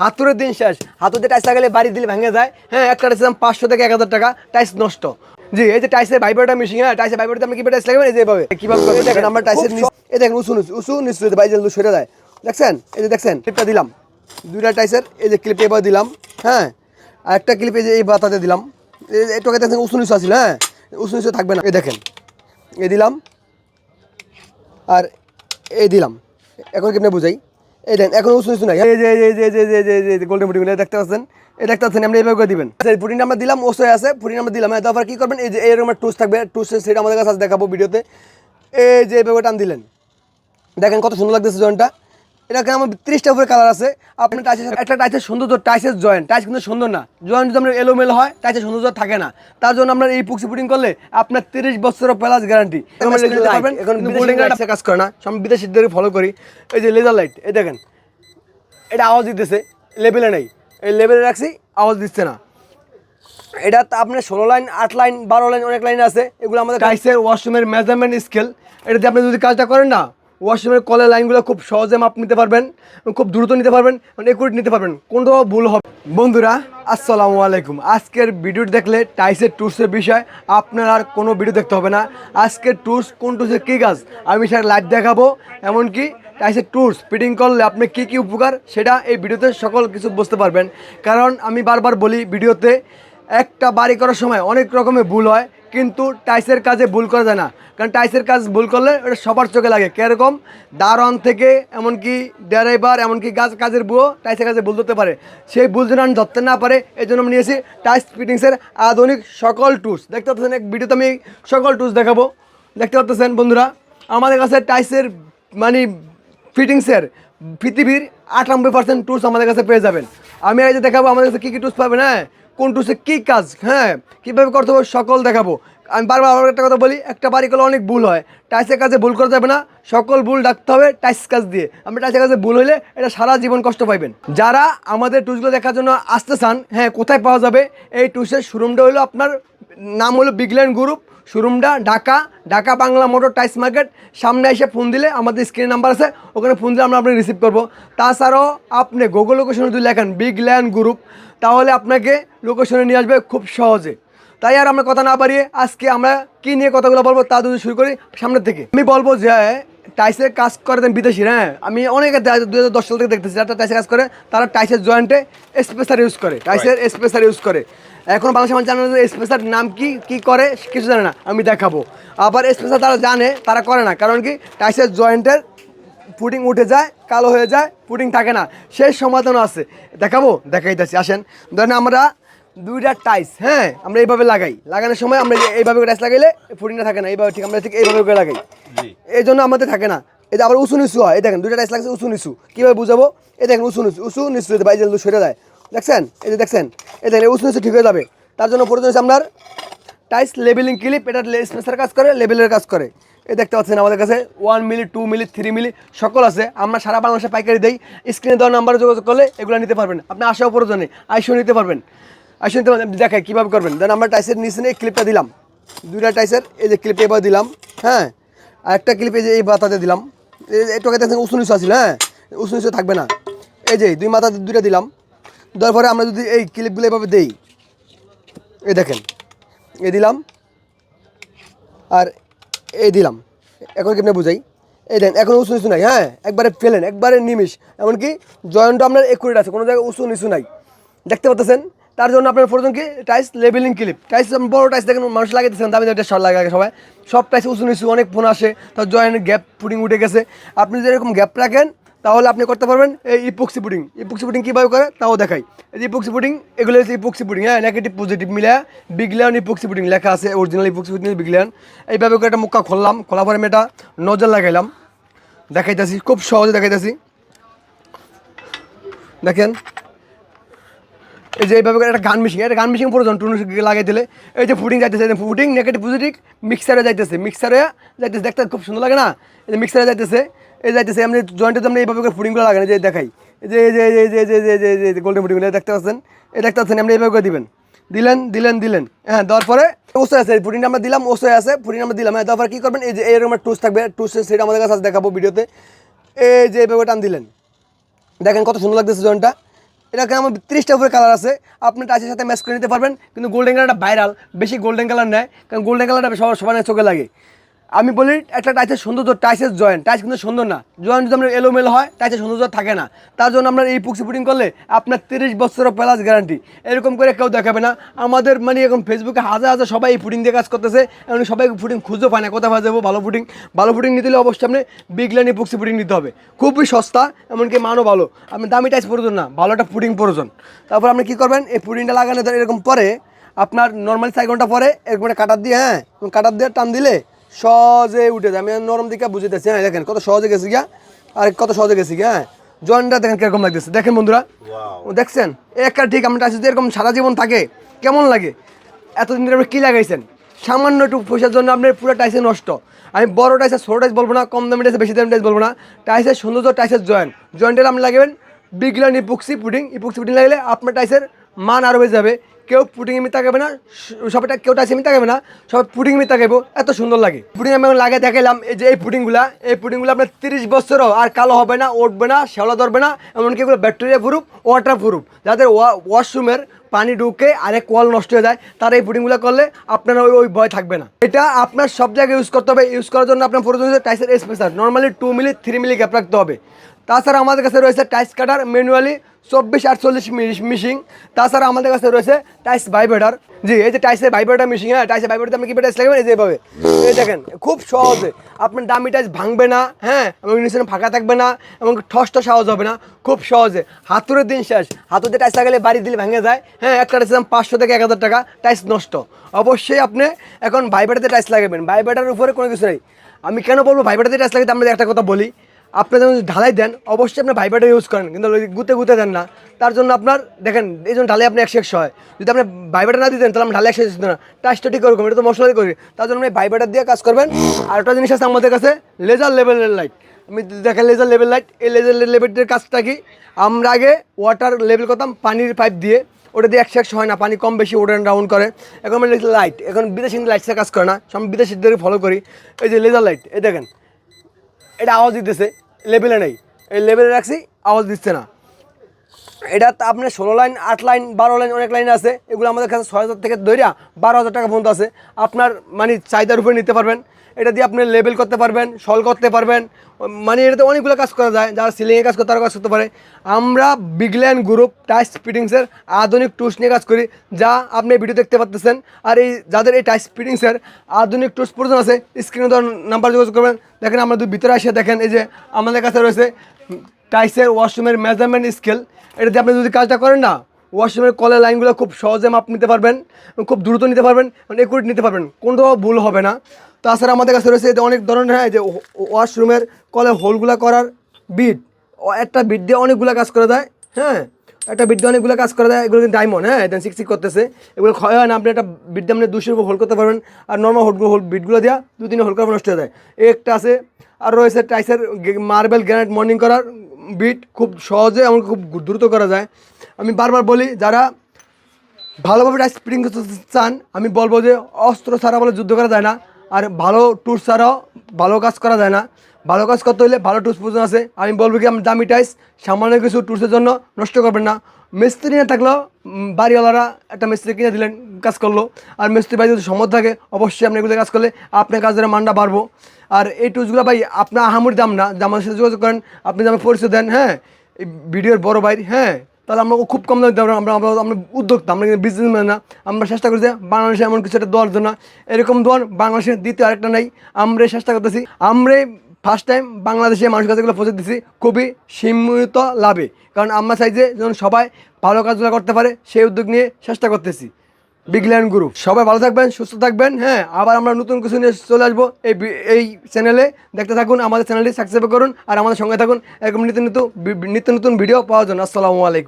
হাতুরের দিন শেষ। হাতুতে টাইস লাগালে বাড়ি দিলে ভেঙে যায়। হ্যাঁ একটা টাইসের দাম পাঁচশো থেকে এক হাজার টাকা টাইস নষ্ট। জি এই যে টাইসের ভাইবারটা মেশিন হ্যাঁ টাইসের ভাইবারটা আপনি কীভাবে টাইস লাগাবেন এই যে এভাবে। কীভাবে? দেখেন আমার টাইসের এই দেখেন উঁচু নিচু উঁচু নিচু বাইরে সরে যায়। দেখছেন? এই যে দেখছেন ক্লিপটা দিলাম। দুইটা টাইসের এই যে ক্লিপ এবার দিলাম হ্যাঁ। আর একটা ক্লিপ এই যে এই বাতাতে দিলাম। আগে দেখছেন উঁচু নিচু আছিল হ্যাঁ। উঁচু নিচু থাকবে না। এই দেখেন এই দিলাম। আর এই দিলাম। এখন কেমনে বুঝাই। এই দেন এখন উঁচু উঁচু নাই। এই যে এই যে যে গোল্ডেন পুটিং দেখতে পাচ্ছেন? এই দেখতে পাচ্ছেন আপনি এইভাবে করে দিবেন। আচ্ছা পুটিং আমরা দিলাম ওসে আছে পুটিং আমরা দিলাম। হ্যাঁ, তারপর কি করবেন? এই যে এরকম টুস থাকবে টুস সেটা আমাদের কাছে দেখাবো ভিডিওতে। এই যে এইভাবে টান দিলেন। দেখেন কত সুন্দর লাগতেছে জয়েন্টটা এটা আমার ত্রিশটা উপরে কালার আছে। আপনি টাইসের একটা টাইসের সৌন্দর্য টাইসের জয়েন্ট টাইস কিন্তু সুন্দর না। জয়েন্ট যদি আপনার এলোমেলো হয় টাইসের সৌন্দর্য থাকে না। তার জন্য আপনার এই পুক্সি পুটিং করলে আপনার তিরিশ বছরের প্লাস গ্যারান্টি এখন কাজ করে না। সব বিদেশিদের ফলো করি। এই যে লেজার লাইট এই দেখেন। এটা আওয়াজ দিতেছে লেভেলে নেই। এই লেভেলে রাখছি আওয়াজ দিচ্ছে না। এটা তো আপনার ষোলো লাইন আট লাইন বারো লাইন অনেক লাইন আছে। এগুলো আমাদের টাইসের ওয়াশরুমের মেজারমেন্ট স্কেল এটাতে আপনি যদি কাজটা করেন না ওয়াশরুমের কলের লাইনগুলো খুব সহজে মাপ নিতে পারবেন, খুব দ্রুত নিতে পারবেন মানে একুরেট নিতে পারবেন। কোনটাও ভুল হবে? বন্ধুরা, আসসালামু আলাইকুম। আজকের ভিডিও দেখলে টাইসের টুর্সের বিষয়, আপনার আর কোনো ভিডিও দেখতে হবে না। আজকের টুর্স কোন টুর্সের কী কাজ? আমি সেটা লাইভ দেখাবো। এমনকি টাইসের টুর্স ফিটিং করলে আপনি কী কী উপকার, সেটা এই ভিডিওতে সকল কিছু বুঝতে পারবেন। কারণ আমি বারবার বলি ভিডিওতে একটা বাড়ি করার সময় অনেক রকমের ভুল হয়। কিন্তু টাইসের কাজে ভুল করা যায় না। কারণ টাইসের কাজ ভুল করলে ওটা সবার চোখে লাগে। কীরকম? দারোয়ান থেকে এমনকি ড্রাইভার, এমনকি গাছ কাজের বুয়ো টাইসের কাজে ভুল ধরতে পারে। সেই ভুল যেন আমি ধরতে না পারে, এই জন্য আমি নিয়েছি টাইস ফিটিংসের আধুনিক সকল টুলস দেখতে পাচ্ছেন, এক ভিডিওতে আমি সকল টুলস দেখাবো। দেখতে পাচ্ছেন, বন্ধুরা, আমাদের কাছে টাইসের মানে ফিটিংসের পৃথিবীর আটানব্বই পার্সেন্ট টুলস আমাদের কাছে পেয়ে যাবেন। আমি যে দেখাবো, আমাদের কাছে কী কী টুলস পাবেন হ্যাঁ? কোন সে কী কাজ? হ্যাঁ কীভাবে করতে হবে সকল দেখাবো। আমি বারবার আবার একটা কথা বলি, একটা বাড়ি করলে অনেক ভুল হয়। টাইসের কাজে ভুল করা যাবে না, সকল ভুল ডাকতে হবে টাইস কাজ দিয়ে। আমরা টাইসের কাজে ভুল হইলে এটা সারা জীবন কষ্ট পাইবেন। যারা আমাদের টুসগুলো দেখার জন্য আসতে চান হ্যাঁ কোথায় পাওয়া যাবে? এই টুসের শোরুমটা হলো আপনার, নাম হলো বিগল্যান্ড গ্রুপ শোরুমটা Dhaka Dhaka Bangla motor tiles market. সামনে এসে ফোন দিলে আমাদের স্ক্রিন নাম্বার আছে, ওখানে ফোন দিলে আমরা আপনি রিসিভ করব। তাছাড়াও আপনি গুগল লোকেশনে যদি লেখেন বিগ ল্যান্ড গ্রুপ তাহলে আপনাকে লোকেশনে নিয়ে আসবে খুব সহজে। তাই আর আমরা কথা না বাড়িয়ে আজকে আমরা কী নিয়ে কথাগুলো বলব তা যদি শুরু করি সামনের থেকে আমি বলব যে টাইসে কাজ করে দেন বিদেশি হ্যাঁ? আমি অনেক দু হাজার দশ সাল থেকে দেখতেছি যারা টাইসে কাজ করে তারা টাইসের জয়েন্টে স্পেসার ইউজ করে টাইসের স্পেসার ইউজ করে। এখন বাংলা আমার জানে না যে স্পেসার নাম কি কি করে কিছু জানে না আমি দেখাবো। আবার স্পেসার তারা জানে তারা করে না কারণ কি টাইসের জয়েন্টের পুডিং উঠে যায় কালো হয়ে যায় পুডিং থাকে না। সেই সমাধানও আছে। দেখাবো দেখাইতেছি আসেন। ধরেন আমরা দুইটা টাইস হ্যাঁ আমরা এইভাবে লাগাই। লাগানোর সময় আমরা এইভাবে টাইস লাগাইলে পুডিংটা থাকে না এইভাবে ঠিক আমরা ঠিক এইভাবে করে লাগাই। এই জন্য আমাদের থাকে না। যে আবার উঁচু নিচু হয় এই দেখেন দুইটা টাইস লাগছে উঁচু নিচু। কীভাবে বুঝাবো? এই দেখেন উঁচু নিচু উঁচু নিচু যদি বাইরে সরে যায়। দেখছেন? এই যে দেখছেন? এই দেখেন উঁচু নিচু ঠিক হয়ে যাবে। তার জন্য প্রয়োজন হচ্ছে আপনার টাইস লেবেলিং ক্লিপ এটা স্পেসার কাজ করে লেবেলের কাজ করে। এই দেখতে পাচ্ছেন আমাদের কাছে one milli two milli three milli সকল আছে। আমরা সারা বাংলাদেশে পাইকারি দেই। স্ক্রিনে দেওয়ার নাম্বারে যোগাযোগ করলে এগুলো নিতে পারবেন। আপনি আসাও প্রয়োজনে আইসিও নিতে পারবেন। নিতে পারবেন দেখাই কীভাবে করবেন। দেন আমরা টাইসের নিচে নিয়ে ক্লিপটা দিলাম। দুইটা টাইসের, এই যে ক্লিপ এবার দিলাম হ্যাঁ? আর একটা ক্লিপ এই যে এই বাতাতে দিলাম। আগে দেখছেন উঁচু নিচু আছিল হ্যাঁ? উঁচু নিচু থাকবে না। এই যে দুই মাথা দুইটা দিলাম। দেওয়ার পরে আমরা যদি এই ক্লিপগুলো এভাবে দেই, এই দেখেন, এই দিলাম, আর এই দিলাম। এখন কেমনে বুঝাই? এই দেন, এখন উঁচু নিচু নাই হ্যাঁ? একবারে ফেলেন, একবারে নিমিষ। এমনকি জয়েন্টটা আপনার একুরেট আছে, কোনো জায়গায় উঁচু নিচু নাই। দেখতে পাচ্ছেন? তার জন্য আপনার প্রয়োজন কি? টাইস লেবেলিং ক্লিপ টাইস বড় টাইস দেখেন, মানুষ লাগাইতেছেন, দামি দামি শর্ট লাগে সবাই। সব টাইস উঁচু নিচু, অনেক ফোন আসে তার জয়েন্ট গ্যাপ পুডিং উঠে গেছে। আপনি যদি এরকম গ্যাপ রাখেন, তাহলে আপনি করতে পারবেন এই ইপক্সি পুডিং ইপক্সি পুডিং কীভাবে করে? তাও দেখাই। এই ইপক্সি পুডিং এগুলো হচ্ছে ইপক্সি পুডিং হ্যাঁ? নেগেটিভ পজিটিভ মিলে বিগলিয়ান ইপক্সি পুডিং লেখা আছে অরিজিনাল ইপক্সি পুডিং বিগলিয়ান এইভাবে করে একটা মুখা খুললাম খোলা পরে আমি এটা নজর লাগাইলাম। দেখাইতেছি, খুব সহজে দেখাইতেছি। দেখেন এই যে এইভাবে একটা গান মিশিং একটা গান মিশিং প্রয়োজন টুনু লাগাই দিলে। এই যে ফুডিং যাইতেছে ফুডিং নেগেটিভ পজিটিভ মিক্সারে যাইতেছে মিক্সারে যাইতেছে, দেখতে খুব সুন্দর লাগে না? এই যে মিক্সারে যাইতেছে, এই যাইতেছে আপনি জয়েন্টে আপনি এইভাবে করে লাগান এই যে দেখাই। যে যে যে যে, এই যে যে যে গোল্ডেন ফুডিংগুলো দেখতে পাচ্ছেন? এই দেখতে পাচ্ছেন আপনি এইভাবে করে দিবেন। দিলেন দিলেন দিলেন। হ্যাঁ দেওয়ার পরে ওসে আছে ফুডিং আমরা দিলাম, ওসে আছে ফুডিং আমরা দিলাম। হ্যাঁ দেওয়ার পরে কী করবেন? এই যে এরকম টুস থাকবে টুসের সেটা আমাদের কাছে দেখাবো ভিডিওতে। এই যে এইভাবে টান দিলেন। দেখেন কত সুন্দর লাগতেছে জয়েন্টটা এটাকে কেমন তিরিশটা উপরে কালার আছে। আপনি টাচের সাথে ম্যাচ করে নিতে পারবেন, কিন্তু গোল্ডেন কালারটা ভাইরাল বেশি গোল্ডেন কালার নেয়, কারণ গোল্ডেন কালারটা সবার সবার চোখে লাগে। আমি বলি, একটা টাইসের সৌন্দর্য, টাইসের জয়েন্ট। টাইস কিন্তু সুন্দর না। জয়েন্ট যদি আমরা এলোমেলো হয়, টাইসের সৌন্দর্য থাকে না। তার জন্য আমরা এই পুক্সি পুটিং করলে আপনার তিরিশ বছরের প্লাস গ্যারান্টি এরকম করে কেউ দেখাবে না। আমাদের মানে এখন ফেসবুকে হাজার হাজার সবাই এই পুটিং দিয়ে কাজ করতেছে। এবং সবাই পুটিং খুঁজে পায় না। কোথায় পাওয়া যাব ভালো পুটিং? ভালো পুটিং নিতে হলে অবশ্যই আপনি বিগ লাইনে পুক্সি পুটিং নিতে হবে। খুবই সস্তা, এমনকি মানও ভালো। আপনি দামি টাইস প্রয়োজন না, ভালো একটা পুটিং প্রয়োজন। তারপর আপনি কী করবেন? এই পুটিংটা লাগানো ধরে এরকম পরে আপনার নর্মাল সাইকেলটা পরে এরকম একটা কাটার দিয়ে হ্যাঁ? কাটার দিয়ে টান দিলে সহজে উঠে যায়। আমি নরম দিকে বুঝেতেছি হ্যাঁ দেখেন কত সহজে গেছি গিয়া। আর কত সহজে গেছি গিয়া হ্যাঁ। জয়েন্টটা দেখেন কীরকম লাগতেছে। দেখেন বন্ধুরা দেখছেন? একটা ঠিক আমরা যদি এরকম সারা জীবন থাকে। কেমন লাগে? এতদিন ধরে আপনি কী লাগাইছেন? সামান্য একটু পয়সার জন্য আপনার পুরো টাইসে নষ্ট। আমি বড় টাইসে ছোটো টাইস বলব না কম দামি টাইসে বেশি দামি টাইস বলব না। টাইসের সৌন্দর্য টাইসের জয়েন্ট জয়েন্টের আপনি লাগাবেন বিগলান ইপুক্সি পুডিং ইপুক্সি পুডিং লাগলে আপনার টাইসের মান আরও বেড়ে যাবে। কেউ পুডিং এমনি তাকাবে না সবাইটা কেউ টাইসে এমনি তাকাবে না, সবাই পুডিং এমনি তাকাবো এত সুন্দর লাগে। পুডিং আমি এখন লাগিয়ে দেখালাম এই যে এই পুডিংগুলা এই পুডিংগুলো আপনার তিরিশ বছরও আর কালো হবে না, উঠবে না, শ্যাওলা ধরবে না, এমনকি এগুলো ব্যাকটেরিয়া প্রুফ ওয়াটার প্রুফ যাদের ওয়াশরুমের পানি ঢুকে আরেক কল নষ্ট হয়ে যায়, তার এই পুডিংগুলো করলে আপনার ওই ওই ভয় থাকবে না। এটা আপনার সব জায়গায় ইউজ করতে হবে ইউজ করার জন্য আপনার প্রয়োজন হচ্ছে টাইসের special normally two milli three milli gap রাখতে হবে। তাছাড়া আমাদের কাছে রয়েছে টাইস কাটার ম্যানুয়ালি চব্বিশ আটচল্লিশ মিশিং। তাছাড়া আমাদের কাছে রয়েছে টাইস ভাইব্রেটার। জি, এই যে টাইসের ভাইব্রেটার মিশিং হ্যাঁ টাইসের ভাইব্রেটার আপনি কি টাইস লাগবে এই যে এই দেখেন, খুব সহজে। আপনার দামি টাইস ভাঙবে না হ্যাঁ এবং নিচে ফাঁকা থাকবে না, এবং ঠস ঠস আওয়াজ হবে না, খুব সহজে। হাতুরের দিন শেষ। দিয়ে টাইস লাগালে বাড়ি দিলে ভেঙে যায় হ্যাঁ একটা টাইস দাম পাঁচশো থেকে এক হাজার টাকা, টাইস নষ্ট। অবশ্যই আপনি এখন ভাইব্রেটাতে টাইস লাগাবেন। ভাইব্রেটার উপরে কোনো কিছু নেই। আমি কেন বলব ভাইব্রেটাতে টাইস লাগাতে? আমরা একটা কথা বলি। আপনি যখন ঢালাই দেন, অবশ্যই আপনি ভাইব্রেটার ইউজ করেন, কিন্তু গুতে গুতে দেন না। তার জন্য আপনার, দেখেন, এই জন্য ঢালাই আপনি একশো একশো হয়। যদি আপনি ভাইব্রেটার না দিতেন, তাহলে আমি ঢালাই একশো না। টাচটা ঠিক করব এটা তো মশলা করি। তার জন্য আপনি ভাইব্রেটার দিয়ে কাজ করবেন। আর একটা জিনিস আছে আমাদের কাছে লেজার লেভেলের লাইট আমি দেখেন লেজার লেভেল লাইট এই লেজার লেভেলের কাজটা কি? আমরা আগে ওয়াটার লেভেল করতাম, পানির পাইপ দিয়ে। ওটা দিয়ে একশো একশো হয় না, পানি কম বেশি ওটা ডাউন করে। এখন লাইট এখন বিদেশি লাইটসে কাজ করে না। সব বিদেশিদের ফলো করি। এই যে লেজার লাইট এই দেখেন। এটা আওয়াজ দিতেছে লেভেলে নেই। এই লেভেলে রাখছি, আওয়াজ দিচ্ছে না। এটা আপনার ষোলো লাইন, আট লাইন, বারো লাইন, অনেক লাইন আছে। এগুলো আমাদের কাছে ছয় হাজার থেকে ধরিয়া বারো হাজার টাকা পর্যন্ত আছে। আপনার মানে চাহিদার উপরে নিতে পারবেন। এটা দিয়ে আপনি লেবেল করতে পারবেন, সল করতে পারবেন। মানে এটাতে অনেকগুলো কাজ করা যায়, যারা সিলিংয়ে কাজ করে তারা কাজ করতে পারে। আমরা বিগল্যান্ড গ্রুপ টাইস ফিটিংসের আধুনিক টুলস নিয়ে কাজ করি, যা আপনি ভিডিও দেখতে পাচ্ছেন আর এই যাদের এই টাইস ফিটিংসের আধুনিক টুলস প্রয়োজন আছে স্ক্রিনে দেওয়ার নাম্বার যোগাযোগ করবেন। দেখেন আমরা ভিতরে আসে, দেখেন এই যে আমাদের কাছে রয়েছে টাইসের ওয়াশরুমের মেজারমেন্ট স্কেল এটা দিয়ে আপনি যদি কাজটা করেন না ওয়াশরুমের কলের লাইনগুলো খুব সহজে মাপ নিতে পারবেন, খুব দ্রুত নিতে পারবেন মানে একুরেট নিতে পারবেন। কোনটাও ভুল হবে না। তাছাড়া আমাদের কাছে রয়েছে যে অনেক ধরনের হ্যাঁ যে ওয়াশরুমের কলে হোলগুলো করার বিট। একটা বিট দিয়ে অনেকগুলো কাজ করে দেয় হ্যাঁ। একটা বিট দিয়ে অনেকগুলো কাজ করে দেয় এগুলো কিন্তু ডায়মন্ড হ্যাঁ এটা সিক সিক করতেছে। এগুলো ক্ষয় হয় না, আপনি একটা বিট দিয়ে আপনি দুশোর উপর হোল করতে পারবেন, আর নর্মাল হোলগুলো হোল বিটগুলো দেওয়া দু তিন হোল করা নষ্ট হয়ে যায়। একটা আছে, আর রয়েছে টাইসের মার্বেল গ্রানাইট মর্নিং করার বিট খুব সহজে আমার খুব দ্রুত করা যায়। আমি বারবার বলি, যারা ভালোভাবে স্প্রিং করতে চান, আমি বলব যে অস্ত্র ছাড়া বলে যুদ্ধ করা যায় না, আর ভালো টুর ছাড়াও ভালো কাজ করা যায় না। ভালো কাজ করতে হলে ভালো টুলস প্রয়োজন আছে। আমি বলব কি, আমি দামি টাইস সামান্য কিছু টুলসের জন্য নষ্ট করবেন না। মিস্ত্রি না থাকলেও বাড়িওয়ালারা একটা মিস্ত্রি কিনে দিলেন, কাজ করল। আর মিস্ত্রি ভাই যদি সম্মত থাকে, অবশ্যই আপনি এগুলো কাজ করলে আপনার কাজের মানটা বাড়বো। আর এই টুলসগুলো ভাই, আপনার আহামুর দাম না যে আমার সাথে যোগাযোগ করেন, আপনি যে আমার পরিচয় দেন হ্যাঁ ভিডিওর বড় ভাই হ্যাঁ তাহলে আমরা খুব কম দামে পারব আমরা আমরা আমরা উদ্যোক্তা, আমরা কিন্তু বিজনেসম্যান না। আমরা চেষ্টা করি যে বাংলাদেশে এমন কিছু একটা দেওয়ার জন্য। এরকম দোয়ার বাংলাদেশে দ্বিতীয় আরেকটা নাই। আমরা চেষ্টা করতেছি। আমরা ফার্স্ট টাইম বাংলাদেশে মানুষের কাছে এগুলো পৌঁছে দিচ্ছি খুবই সীমিত লাভে। কারণ আমরা চাই যে যেন সবাই ভালো কাজগুলো করতে পারে, সেই উদ্যোগ নিয়ে চেষ্টা করতেছি। বিগল্যান্ড গ্রুপ সবাই ভালো থাকবেন, সুস্থ থাকবেন হ্যাঁ আবার আমরা নতুন কিছু নিয়ে চলে আসব এই এই চ্যানেলে দেখতে থাকুন, আমাদের চ্যানেলটি সাবস্ক্রাইব করুন, আর আমাদের সঙ্গে থাকুন। এরকম নিত্য নতুন নিত্য নতুন ভিডিও পাওয়ার জন্য। আসসালামু আলাইকুম।